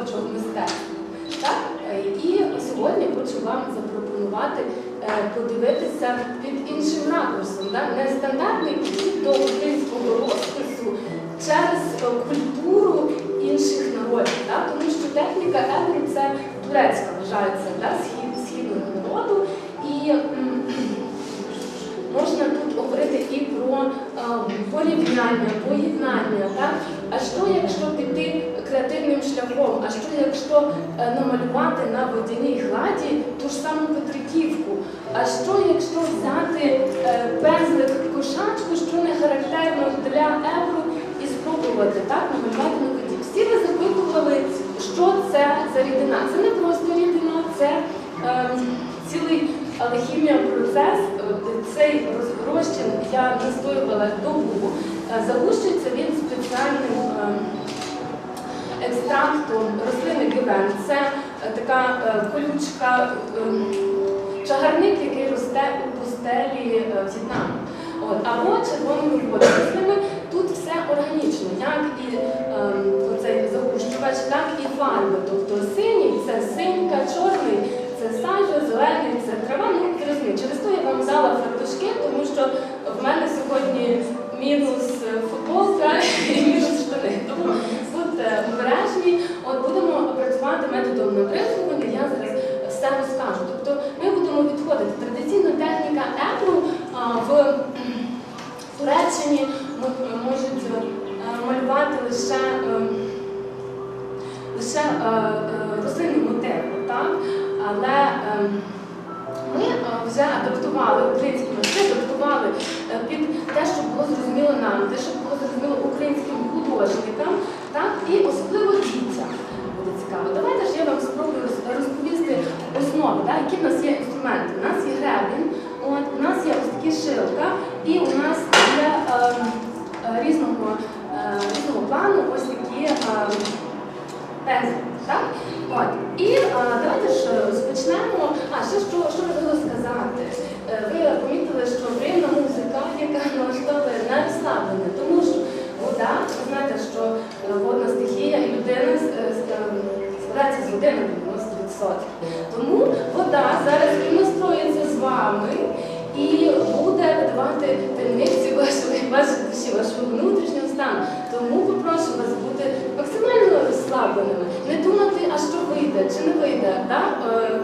образотворчого мистецтва. Е, І сьогодні хочу вам запропонувати е, подивитися під іншим ракурсом, да? нестандартний підхід до українського розпису через е, культуру інших народів. Тому що техніка етно – це турецька вважається східного народу. І можна тут говорити і про порівняння, поєднання. А що, якщо піти креативним шляхом? А що, якщо е, намалювати на водяній гладі ту ж саму Петриківку? А що, якщо взяти е, пензлик кошачку, що не характерно для Евро, і спробувати так намалювати на воді? Всі ви запитували, що це за рідина. Це не просто рідина, це ем, цілий алхімія процес. Е, Цей роз- я настоювала добу. Е, Загущується він спеціальним ем, екстрактом рослини гівен. Це е, така е, колючка, ем, чагарник, який росте у пустелі е, В'єтнаму. Або червоними водорослими. Тут все органічно, як і ем, оцей загущувач, так і фарби. Тобто синій це синька, чорний це сажа, зелений це трава. Ну, ви розумієте, через то я вам дала фартушки, тому що в мене сьогодні мінус е, футболка і мінус штани. Тому будьте обережні. От будемо працювати методом набризування, я зараз все розкажу. Тобто ми будемо відходити. Традиційна техніка епру в Туреччині можуть е, малювати лише, е, лише е, рослинні мотиви, так? але ми вже адаптували українські митці, адаптували під те, що було зрозуміло нам, те, що було зрозуміло українським художникам, так? і особливо. Буде. Давайте ж я вам спробую розповісти основи, так? які в нас є інструменти. У нас є гребінь, от, у нас є ось такі шилка, і у нас є е, е, різного, е, різного плану ось такі е, пензлі. Так? От. І е, давайте ж розпочнемо. А, ще що, що хотіла сказати. Е, Ви помітили, що приємна музика, яка налаштовує на розслаблення, тому що вода, ви знаєте, що е, водна стихія води на 90%. Тому вода зараз настроїться з вами і буде видавати таємниці вашої, вашої душі, вашого внутрішнього стану. Тому попрошу вас бути максимально розслабленими, не думати, а що вийде чи не вийде, да? е,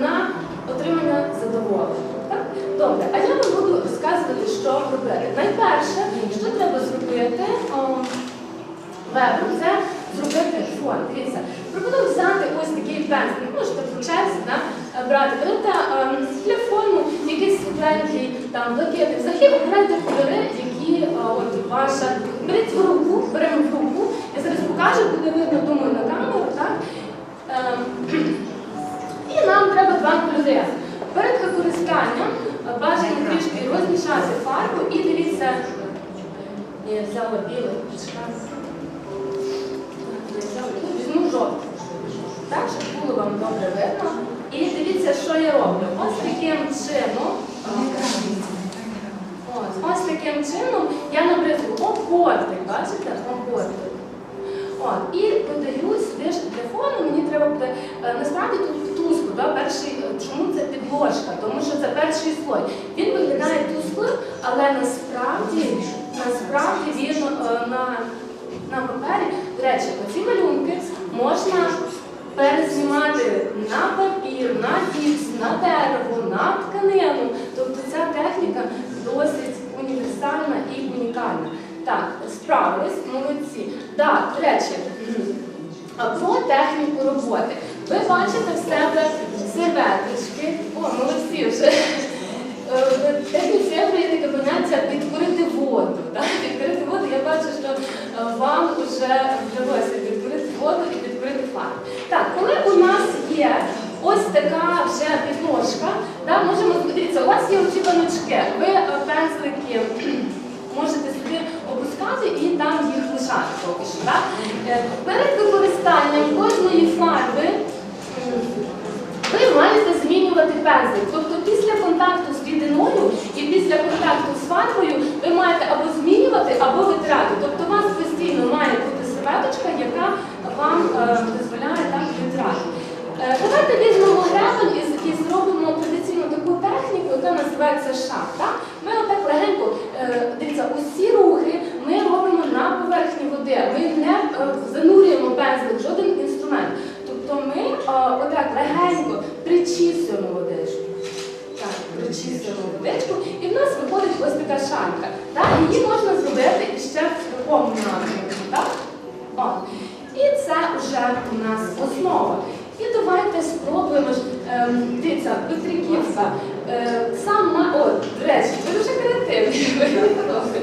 на отримання задоволення. Так? Добре, а я вам буду розказувати, що робити. Найперше, що треба зробити о, вебом, це зробити фон. Дивіться, пропоную взяти ось такий пензлик. Можете по черзі да, брати. Берете ем, для фону якийсь світленький, там, блакитний. Взагалі обирайте кольори, які е, от ваша. Беріть в руку, беремо в руку. Я зараз покажу, буде видно, думаю, на камеру, так? Ем, і нам треба два кольори. Перед використанням е, бажано трішки розмішати фарбу і дивіться. Я взяла білий. Візьму жовтий. Так, щоб було вам добре видно. І дивіться, що я роблю. Ось таким чином. Ось, таким чином я набризую опортик, бачите? Опортик. От, і подаю сюди ж для фону, мені треба буде. е, Насправді тут тускло, да? перший, е, чому це підложка? Тому що це перший слой. Він виглядає тусклим, але насправді, насправді він е, на, на папері, до оці малюнки можна перезнімати на папір, на гіпс, на дерево, на тканину. Тобто ця техніка досить універсальна і унікальна. Так, справились, молодці. Так, до а про техніку роботи. Ви бачите в себе серветочки. О, молодці вже. Е, В техніці євро є таке поняття підкорити воду. Так? Підкорити воду, я бачу, що е, вам вже вдалося підкорити воду і підкорити фарб. Так, коли у нас є ось така вже підложка, дивіться, у вас є оці баночки. Ви е, пензлики можете собі опускати і там їх лишати поки що. Так? Е, Перед використанням кожної фарби ви маєте змінювати пензлик. Тобто після контакту з рідиною і після контакту з фарбою ви маєте або змінювати, або витрати. Тобто у вас постійно має бути серветочка, яка вам е, дозволяє так витрати. Е, Давайте візьмемо гребень і, з- і зробимо традиційну таку техніку, яка називається шаг. Так? Ми отак легенько, е, дивіться, усі рухи ми робимо на поверхні води. Ми не е, занурюємо пензлик в жоден інструмент. Тобто ми е, отак легенько причісуємо водичку. Так, причісуємо водичку, і в нас виходить ось така шанка. Так? Її можна зробити іще в такому напрямку. Так? О. І це вже у нас основа. І давайте спробуємо ж. Ем, дивіться, Петриківська. Е, сам ма... О, до речі, ви дуже креативні. ви хороші.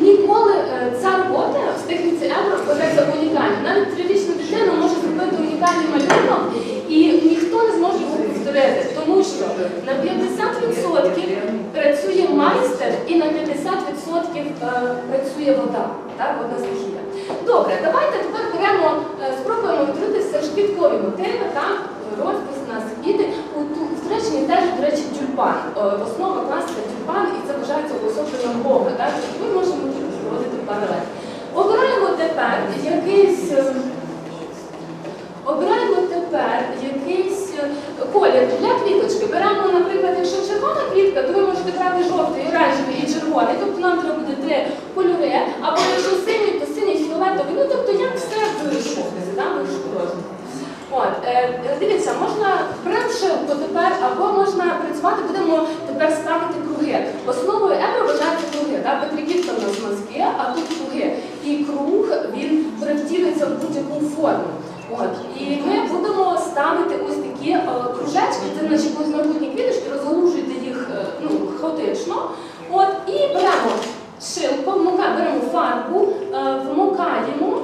Ніколи е, ця робота в техніці Евро вважається унікальна. Навіть трирічна дитина може зробити унікальний малюнок, і ніхто не зможе його повторити, тому що на 50% працює майстер і на 50% е, працює вода, так, водна стихія. Добре, давайте тепер беремо, е, спробуємо все ж мотиви, там розпис у нас квіти. У ту- Туреччині теж, до речі, тюльпан. Е, Основа класика тюльпан, і це вважається уособленням Бога. Так? Ми можемо тут проводити паралель. Обираємо тепер якийсь. е, Обираємо тепер якийсь е, колір для квіточки. Беремо, наприклад, якщо червона квітка, то ви можете брати жовтий, оранжевий і червоний. Тобто нам треба буде три кольори. Або якщо синій, то синій, фіолетовий. Ну тобто як все вирішувати, там вирішувати. От, е, е, дивіться, можна прошивку тепер, або можна працювати, будемо тепер ставити круги. Основою евро вважається круги. Так? Петриківка в нас мазки, а тут круги. І круг він перевтілиться в будь-яку форму. От. І ми будемо ставити ось такі е, кружечки, це наші майбутні квіточки, розгалужуйте їх е, ну, хаотично. От, і беремо шилку, вмока- беремо фарбу, е, вмокаємо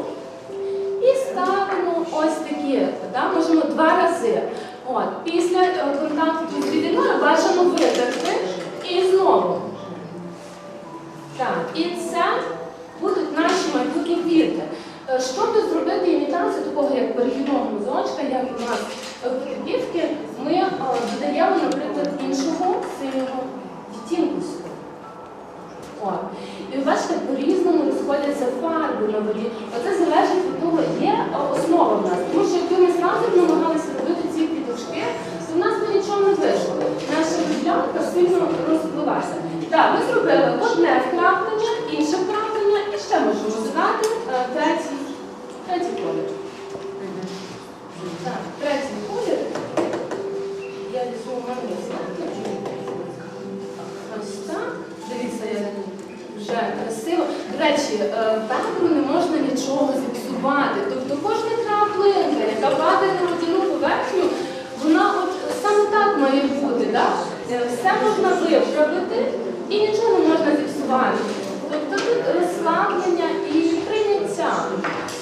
і ставимо ось такі. Да? Можемо два рази. От. Після е, контакту з рідиною бажано витерти і знову. Так, і це будуть наші майбутні квіти. Е, Щоб зробити імітацію такого як перехідного мазочка, як у нас в Петриківці, ми е, додаємо, наприклад, іншого синього відтінку сюди. О. І ви бачите, по-різному розходяться фарби на воді. Оце залежить від того, є е, основа в нас. Тому що якби ми зразу намагалися робити ці квіточки, то в нас би нічого не вийшло. Наша ділянка сильно розпливалася. Так, ми зробили одне вкраплення, інше вкраплення, і ще можемо додати е, третій, колір. Так, третій колір. Я візьму в мене знати. Ось так. Дивіться, як вже красиво. До речі, е, петру не можна нічого зіпсувати. Тобто кожна краплинка, яка падає на водяну поверхню, вона от саме так має бути. Да? Е, Все можна виправити і нічого не можна. Тобто тут розслаблення і прийняття.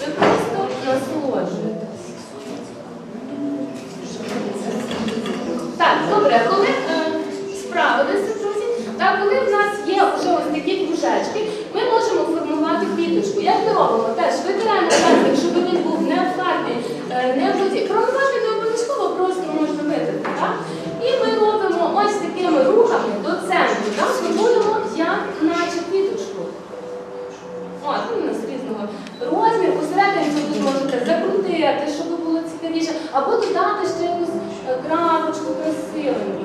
Ви просто насолоджуєтесь. Так, добре, коли е, справилися, друзі, так, коли в нас є вже ось такі кружечки, ми можемо формувати квіточку. Як ми робимо? Теж витираємо пензлик, щоб він був не в фарбі, е, не в воді. Промивати не обов'язково, просто можна витерти. Так? І ми робимо ось такими рухами до центру. Так? Формуємо як наче квіточку. От, ну, у нас різного розміру. Посередині ви тут можете закрутити, щоб було цікавіше, або додати ще якусь е, крапочку красивеньку.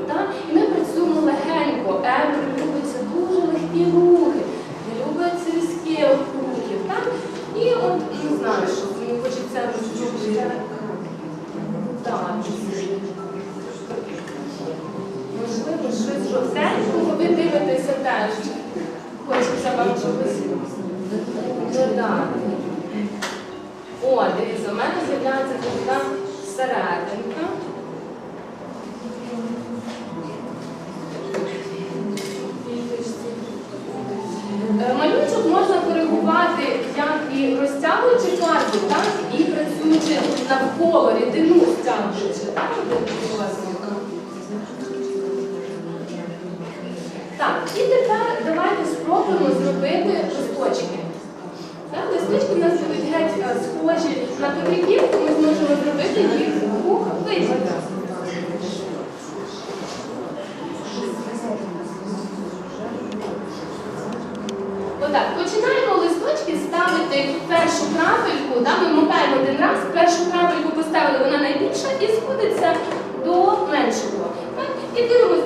І ми працюємо легенько. Евро любиться дуже легкі рухи, не любить різких рухів. Так? І от не знаю, що мені хочеться. Так. Можливо, щось жовтенького ви дивитеся теж. Хочеться вам чогось додати. О, дивіться, у мене з'являється така серединка. Е, Малюночок можна коригувати як і розтягуючи фарбу, так і працюючи навколо рідину стягуючи. Так. Так, і тепер давайте спробуємо зробити листочки. Так, листочки у нас будуть геть е, схожі на петриків, ми зробити їх у вигляді. Отак, починаємо листочки ставити першу крапельку, да, ми мотаємо один раз, першу крапельку поставили, вона найбільша і сходиться до меншого. Так? І дивимось,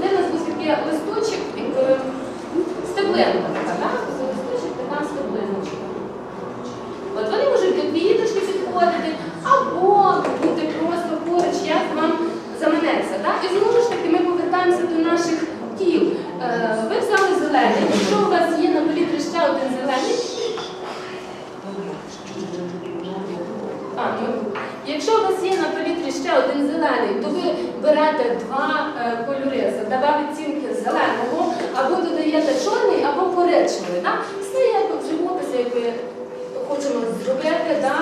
в живописі, як ви хочемо зробити, да?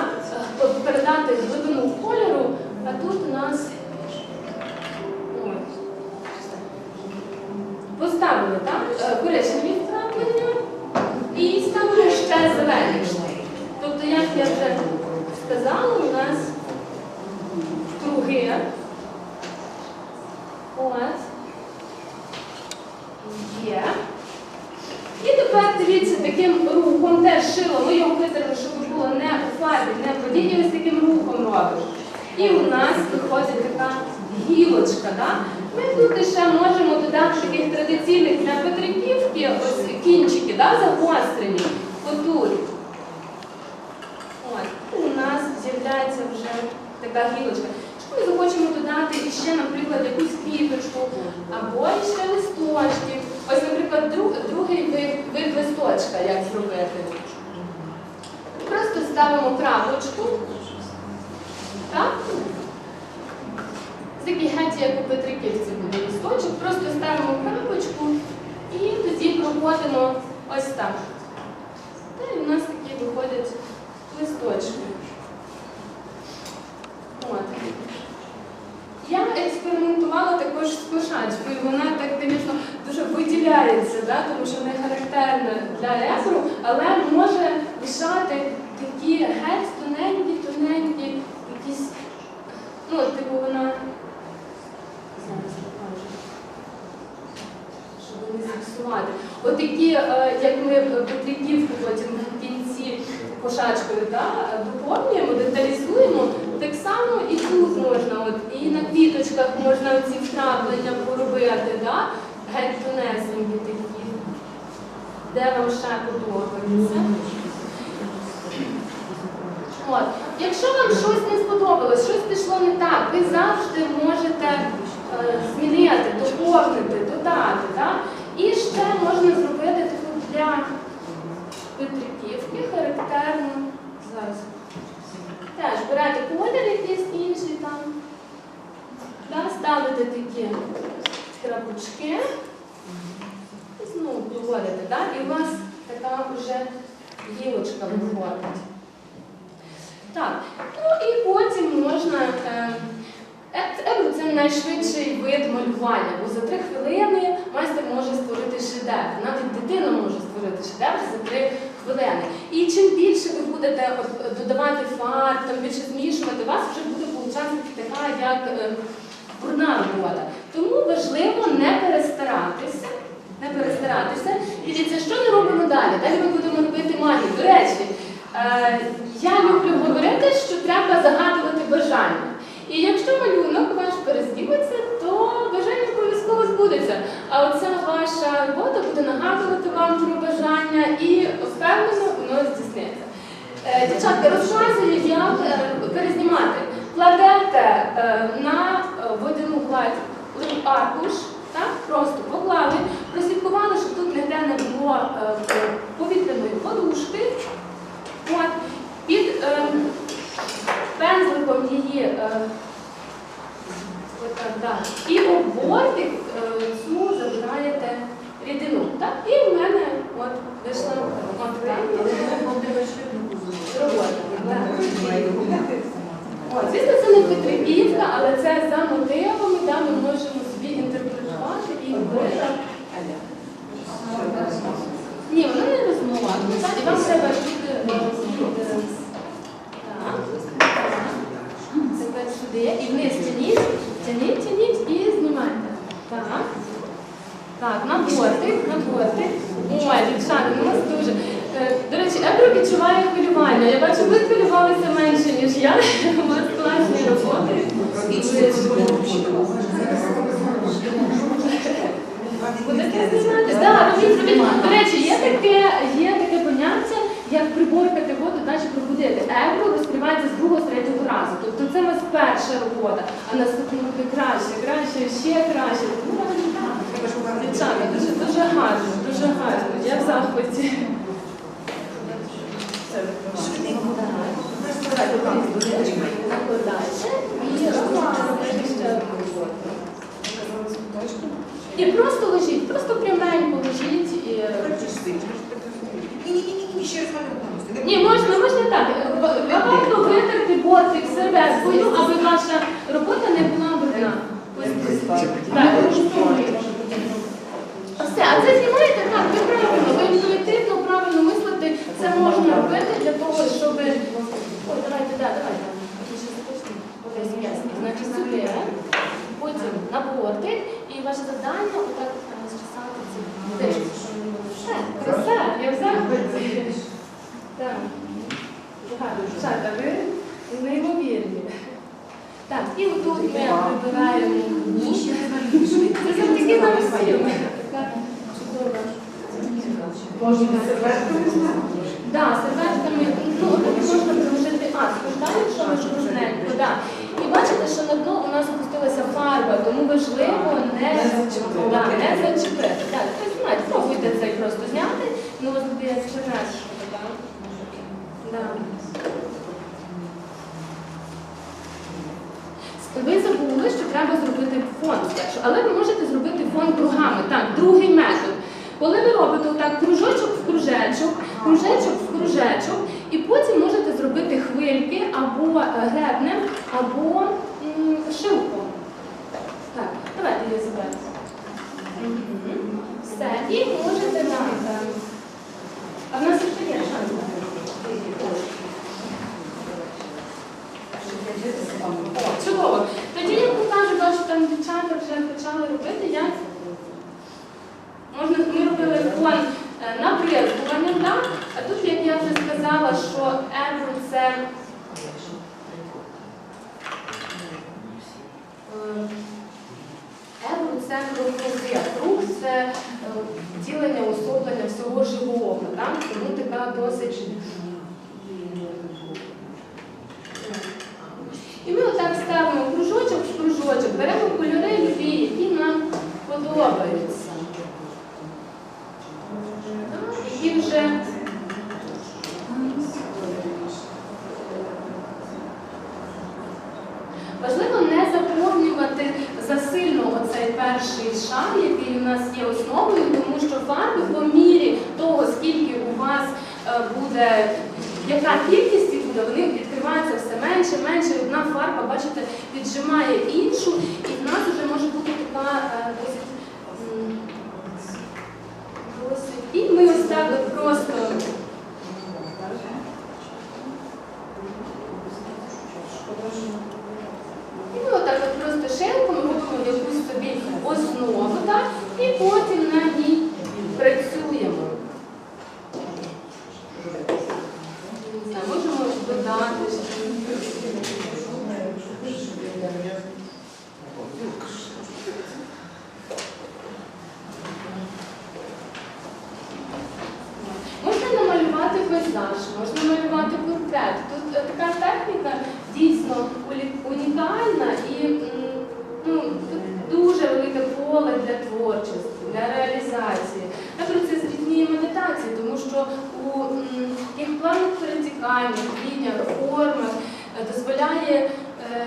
е, передати глибину кольору, а тут у нас гілочка. Да? Ми тут ще можемо додати таких традиційних для Петриківки, ось кінчики, да, загострені. Отут. І у нас з'являється вже така гілочка. Ми захочемо додати ще, наприклад, якусь квіточку або ще листочки. Ось, наприклад, друг, другий вид, вид листочка, як зробити. Просто ставимо крапочку. Так? Геть, як у Петриківці буде листочок. Просто ставимо крапочку і тоді проводимо ось так. Та і в нас такі виходять листочки. От. Я експериментувала також з кошачкою. Вона так, звісно, дуже виділяється, да, тому що не характерна для репру, але може лишати такі геть тоненькі, тоненькі, якісь, ну, типу вона. Зараз покажу. Щоб не зіпсувати. Отакі, е, як ми Петриківку потім в кінці кошачкою да, доповнюємо, деталізуємо, так само і тут можна, от, і на квіточках можна ці вкраплення поробити, да? геть тонесенькі такі. Де вам ще подобається? От. Якщо вам щось не сподобалось, щось пішло не так, ви завжди можете е, змінити, доповнити, додати. Да? І ще можна зробити таку для Петриківки характерну. Зараз. Теж берете колір якийсь інший там. Да? Ставите такі крапочки. І знову проводите, да? і у вас така вже гілочка виходить. Так, ну і потім можна. е, е, Ебру це найшвидший вид малювання, бо за три хвилини майстер може створити шедевр. Навіть дитина може створити шедевр за три хвилини. І чим більше ви будете додавати фарб, там більше змішувати, у вас вже буде получатися така як е, брудна робота. Тому важливо не перестаратися. Не перестаратися. Дивіться, що ми робимо далі? Далі ми будемо робити магію. До речі, е, я люблю говорити, що треба загадувати бажання. І якщо малюнок ваш перездіметься, то бажання обов'язково збудеться. А оця ваша робота буде нагадувати вам про бажання і впевнено воно здійсниться. Е, Дівчатка, розказую, як е, перезнімати. Кладете е, на водяну гладь аркуш, так, просто поклали, прослідкували, щоб тут ніде не було повітряної подушки. От, під е, пензликом її е, отак, да. і об бортик е, цю рідину. Так? І в мене от вийшла робота. Звісно, це не потребівка, але це за мотивами, да, ми можемо собі інтерпретувати і робити. Так. Так, на бортик, на бортик. Ой, дівчата, ну у вас дуже. Е, До речі, Ебро відчуває хвилювання. Я бачу, ви хвилювалися менше, ніж я. У вас класні роботи. Будете знімати? Так, робіть, робіть. До речі, є таке, є таке поняття, як приборкати воду, далі пробудити. Евро розкривається з другого, з третього разу. Тобто це у вас перша робота, а наступна буде краще, краще, ще краще. Ну, так. Дівчата, дуже, дуже гарно, дуже гарно. Я в захваті. Робите І просто лежіть, просто пряменько лежіть і. Ні-ні-ні, ще раз мене Ні, можна, можна так. Варто витерти боти в себе свою, робота не була брудна. Ось тут. Так. Все, а це знімаєте так, ви правильно, ви інтуїтивно правильно мислите. Це можна робити для того, щоб. Ой, давайте, да, давайте. Ось м'ясо. Значить, сюди. Потім на бортик. І ваше завдання отак е, зчесати ці дички. Все, краса, я в захваті. Так. Гарно, дівчата, ви неймовірні. Так, і отут ми прибираємо. Це всім. Можна серветками ну, можна приложити а, якщо ви шкурненько, да. І бачите, що на дно у нас опустилася фарба, тому важливо не, зачепити. Так, цей просто зняти, ну вас буде так? Да. Що треба зробити фон спершу, але ви можете зробити фон кругами. Так, другий метод. Коли ви робите так кружочок в кружечок, кружечок в кружечок, і потім можете зробити хвильки або е, гребнем, або шилком. Так, давайте її заберемо. Все, і можете на. е, А в нас ще є шанс. О, чудово. Бачу, там дівчата вже почали робити. Я... Можна, ми робили фон е, на бризкування, так? А тут, як я вже сказала, що Евро це. Евро це круг, це е, ділення, особлення всього живого, так? Тому така досить. І ми отак ставимо кружочок беремо кольори любі, які нам подобаються. Які вже важливо не заповнювати засильно оцей перший шар, який у нас є основою, тому що фарби по мірі того, скільки у вас е, буде, яка кількість їх буде, вони відкриваються все менше, менше. Одна фарба, бачите, піджимає іншу, і в нас вже може бути така е, досить. І ми ось так от просто. І ми отак от просто шилком робимо якусь собі основу, так? І потім на ній працюємо. Не знаю, можемо додати ще. Можна намалювати пейзаж, можна малювати портрет. Тут е, така техніка дійсно унікальна і ну, тут дуже велике поле для творчості, для реалізації. Про це зрівнює медитації, тому що у таких плавних перетіканнях, лініях, формах е, дозволяє е,